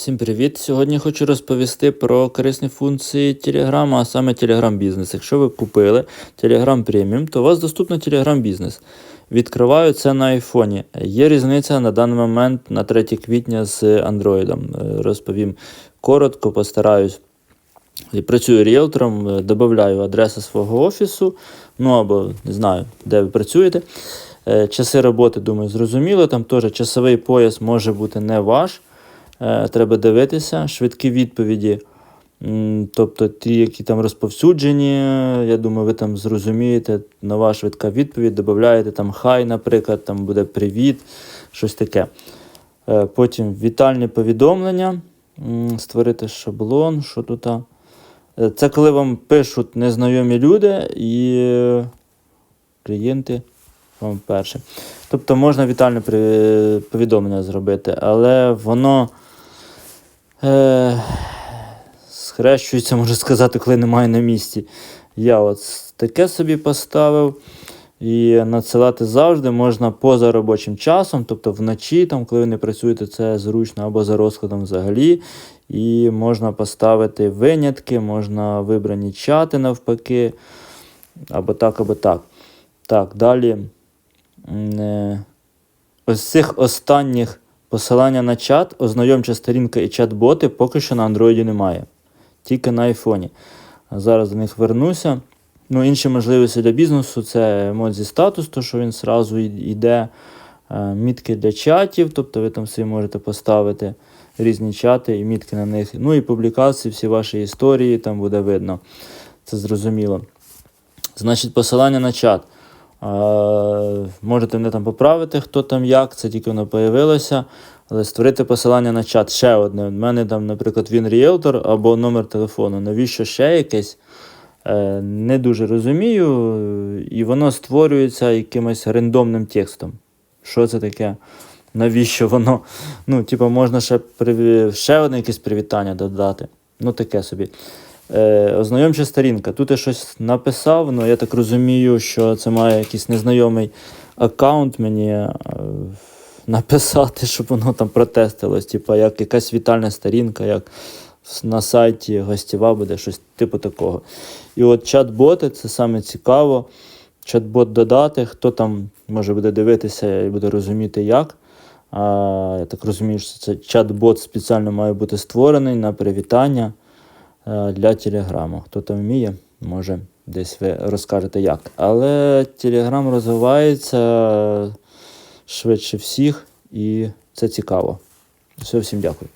Всім привіт! Сьогодні хочу розповісти про корисні функції Telegram, а саме Telegram Business. Якщо ви купили Telegram Premium, то у вас доступно Telegram Business. Відкриваю це на айфоні. Є різниця на даний момент на 3 квітня з Android. Е, Розповім коротко, постараюсь. І Працюю ріелтором, е, додаю адресу свого офісу, ну або не знаю, де ви працюєте. Е, Часи роботи, думаю, зрозуміло. Там теж часовий пояс може бути не ваш. Е, Треба дивитися. Швидкі відповіді, тобто ті, які там розповсюджені, я думаю, ви там зрозумієте, нова швидка відповідь, додаєте там хай, наприклад, там буде привіт, щось таке. Е, Потім вітальні повідомлення, створити шаблон, що тут. Е, Це коли вам пишуть незнайомі люди і клієнти вам перше. Тобто можна вітальне повідомлення зробити, але воно е, схрещується, можу сказати, коли немає на місці. Я от таке собі поставив. І надсилати завжди можна поза робочим часом, тобто вночі, там, коли ви не працюєте, це зручно або за розкладом взагалі. І можна поставити винятки, можна вибрані чати навпаки, або так, або так. Так, далі. Е, Ось цих останніх посилання на чат, ознайомча сторінка і чат-боти поки що на Android немає. Тільки на айфоні. Зараз до них вернуся. Ну, інші можливості для бізнесу це емодзі статус, то що він зразу йде. Е, Мітки для чатів, тобто ви там собі можете поставити різні чати і мітки на них. Ну і публікації, всі ваші історії, там буде видно. Це зрозуміло. Значить, посилання на чат. Можете мене там поправити, хто там як, це тільки воно появилося. Але створити посилання на чат ще одне. У мене там, наприклад, він ріелтор або номер телефону. Навіщо ще якесь? Е, Не дуже розумію. І воно створюється якимось рандомним текстом. Що це таке? Навіщо воно? Ну, типу, можна ще, приві... ще одне якесь привітання додати. Ну, таке собі. Е, ознайомча сторінка. Тут я щось написав, але я так розумію, що це має якийсь незнайомий аккаунт мені е, написати, щоб воно там протестилось. Типу, як якась вітальна сторінка, як на сайті гостєва буде, щось типу такого. І от чат-боти це саме цікаво. Чат-бот додати, хто там може буде дивитися і буде розуміти, як. А, я так розумію, що це чат-бот спеціально має бути створений на привітання для Телеграму. Хто там вміє, може десь ви розкажете як. Але Телеграм розвивається швидше всіх, і це цікаво. Все, всім дякую.